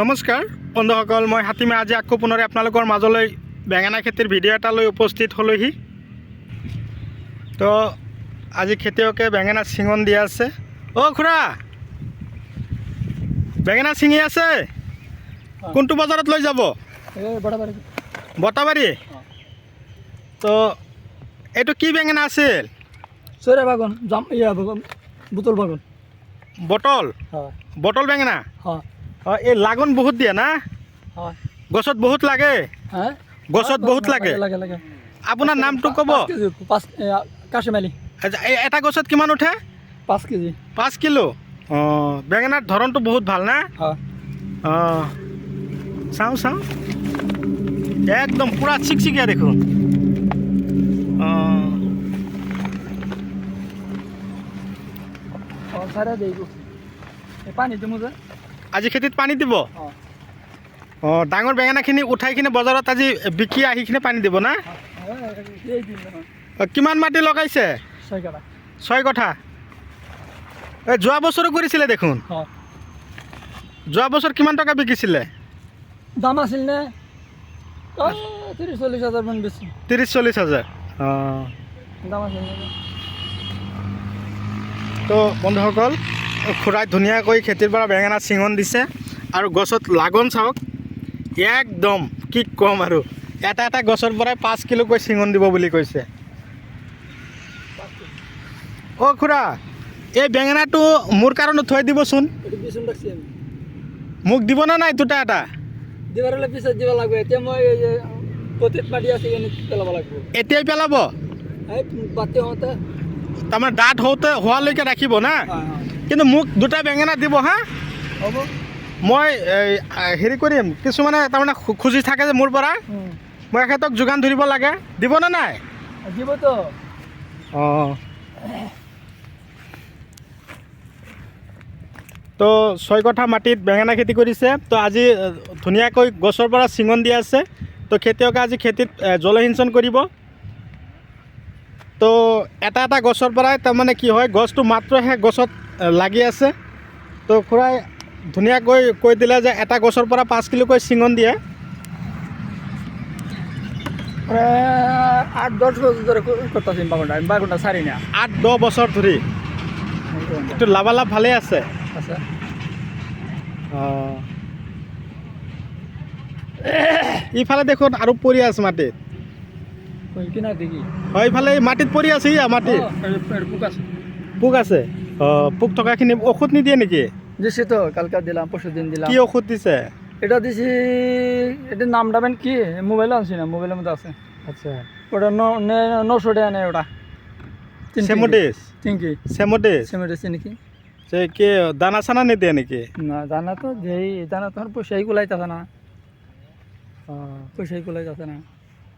নমস্কাৰ বন্ধুসকল মই হাতীমে আজি আকৌ পুনৰে আপোনালোকৰ মাজলৈ বেঙেনা খেতিৰ ভিডিঅ' এটা লৈ উপস্থিত হ'লোহি। তো আজি খেতিয়কে বেঙেনা চিঙন দি আছে। অ' খুৰা! বেঙেনা ছিঙি আছে? কোনটো বজাৰত লৈ যাব? বটাবাৰী। তো এইটো কি বেঙেনা আছিল? সৈরা বাগান ইয়া বাগান বটল বটল বেঙেনা? হয়। অঁ এই লাগন বহুত দিয়ে না? গছত বহুত লাগে? গছত বহুত লাগে লাগে? লাগে আপোনাৰ নামটো ক'ব? কেজি কাশিমালি। আচ্ছা, এটা গছত কিমান উঠে? পাঁচ কেজি। পাঁচ কিলো? অঁ বেঙেনাৰ ধৰণটো বহুত ভালো না? অঁ চাওঁ চাওঁ। একদম পূৰা চিকচিকীয়া দেখোন। অঁ। অঁ চাৰে দেই এই পানী দিমো যে। আজি খেতিত পানী দিব? অঁ। ডাঙৰ বেঙেনাখিনি উঠাই কিনে বজাৰত আজি বিকি আহি কিনে পানী দিব না? কিমান মাটি লগাইছে? ছয় কঠা। এই যোৱা বছৰো কৰিছিলে দেখোন? যোৱা বছৰ কিমান টকা বিকিছিলে? দাম আছিল নে? ত্ৰিছ চল্লিছ হাজাৰ মান বেছি। ত্ৰিছ চল্লিছ হাজাৰ। অঁ। দাম আছিল তো বন্ধুসকল খুৰাই ধুনীয়াকৈ খেতিৰ পৰা বেঙেনা চিঙন দিছে আৰু গছত লাগন চাওক। একদম কি ক'ম আৰু। এটা এটা গছৰ পৰাই পাঁচ কিলোকৈ চিঙন দিব বুলি কৈছে। অ' খুৰা এই বেঙেনাটো মোৰ কাৰণে থৈ দিবচোন। মোক দিবনে নাই দুটা এটা? এতিয়াই পেলাব? তাৰমানে দাঁত হওঁতে হোৱালৈকে ৰাখিব না? কিন্তু মোক দুটা বেঙেনা দিব হা? হ'ব। মই হেৰি কৰিম কিছুমানে তাৰমানে খুজি থাকে যে মোৰ পৰা। মই এখেতক যোগান ধৰিব লাগে। দিবনে নাই? দিবতো। অঁ। তো ছয় কঠা মাটিত বেঙেনা খেতি কৰিছে। তো আজি ধুনীয়াকৈ গছৰ পৰা চিঙন দি আছে। তো খেতিয়কে আজি খেতিত জলসিঞ্চন কৰিব। তো এটা এটা গছৰ পৰাই তাৰমানে কি হয় গছটো মাত্ৰহে গছত লাগি আছে। তো খুৰাই ধুনীয়াকৈ কৈ দিলে যে এটা গছৰ পৰা পাঁচ কিলোকৈ চিঙন দিয়ে। আঠ দহ বছর ধরে করতেছি বাগানটা আমি বাগানটা সারি না। আঠ দহ বছৰ ধৰি। এইটো লাভালাভ ভালেই আছে। আচ্ছা অঁ। ইফালে দেখোন আৰু পৰি আছে মাটিত। কিনা দেখি। হয় মাটিত পৰি আছে ইয়া পোক আছে। পোক আছে? অঁ পোক থকাখিনি ঔষধ নিদিয়ে নেকি? দিছি তো কালকে দিলাম পরশু দিন দিলাম। কি ঔষধ দিছে? এটা দিছি এটার নাম ডাবেন কি? মোবাইলে আনছি না মোবাইলের মধ্যে আছে। আচ্ছা। ওটা ন- নে- নশো টাকা নেই ওটা। চেমডিছ তিনকি চেমডিছ সেমেটেছি নাকি? কি দানা চানা নিদিয়ে নেকি? না জানা তো জানা তো পয়সাই কুলাইতেছে না। অঁ। পয়সাই কুলাইতেছে না।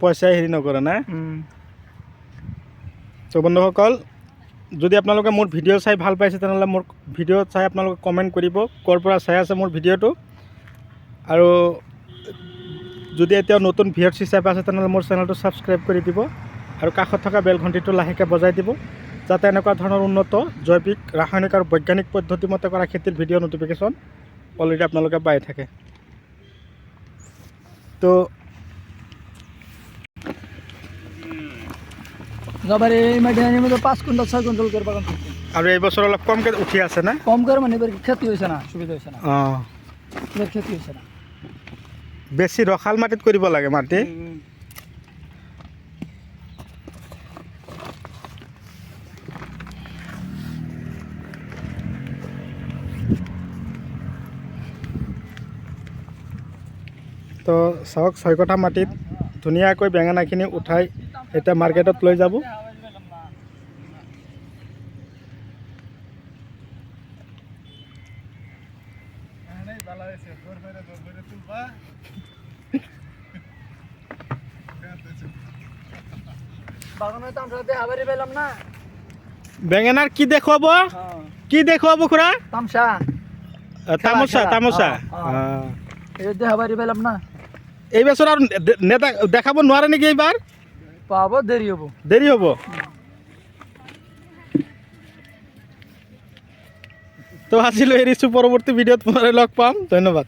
পইচাই হেৰি নকৰে না? হুম তো বন্ধুসকল যদি আপোনালোকে মোৰ ভিডিঅ' চাই ভালো পাইছে তেনেহ'লে মোৰ ভিডিঅ' চাই আপোনালোকে কমেণ্ট কৰিব ক'ৰ পৰা চাই আছে মোৰ ভিডিঅ'টো। আৰু যদি এতিয়াও নতুন ভিউৰ্ছ হিচাপে আছে তেনেহ'লে মোৰ চেনেলটো ছাবস্ক্ৰাইব কৰি দিব আৰু কাষত থকা বেল ঘণ্টিটো লাহেকৈ বজাই দিব যাতে এনেকুৱা ধৰণৰ উন্নত জৈৱিক ৰাসায়নিক আৰু বৈজ্ঞানিক পদ্ধতিমতে কৰা খেতিৰ ভিডিঅ' নটিফিকেশ্যন অলৰেডি আপোনালোকে পাই থাকে। তো যাবার এই মাটি আনি মধ্যে পাঁচ কুইন্টাল ছয় কুইন্টাল করে বাগান করছি। আৰু এইবছৰ অলপ কমকৈ উঠি আছে না? কম করে মানে এবার ক্ষতি হয়েছে না সুবিধা হয়েছে না। এবার ক্ষতি হয়েছে না। বেছি ৰসাল মাটিত কৰিব লাগে মাটি? তো চাওক ছয় কঠা মাটিত ধুনীয়াকৈ বেঙেনাখিনি উঠাই এতিয়া মাৰ্কেটত লৈ যাব। বেঙেনাৰ কি দেখুৱাব হ্যাঁ। কি দেখুৱাব খুৰা তামসা। তামোচা খেলা। তামোচা অ, অ। অঁ এই দেখাবারই পেলাম না। এই দে- নেদা দেখাব নোৱাৰে নেকি এইবাৰ পাবো দেরি হব। দেৰি হ'ব? তো আজিলৈ এৰিছোঁ পৰৱৰ্তী ভিডিঅ'ত পুনৰাই লগ পাম। ধন্যবাদ।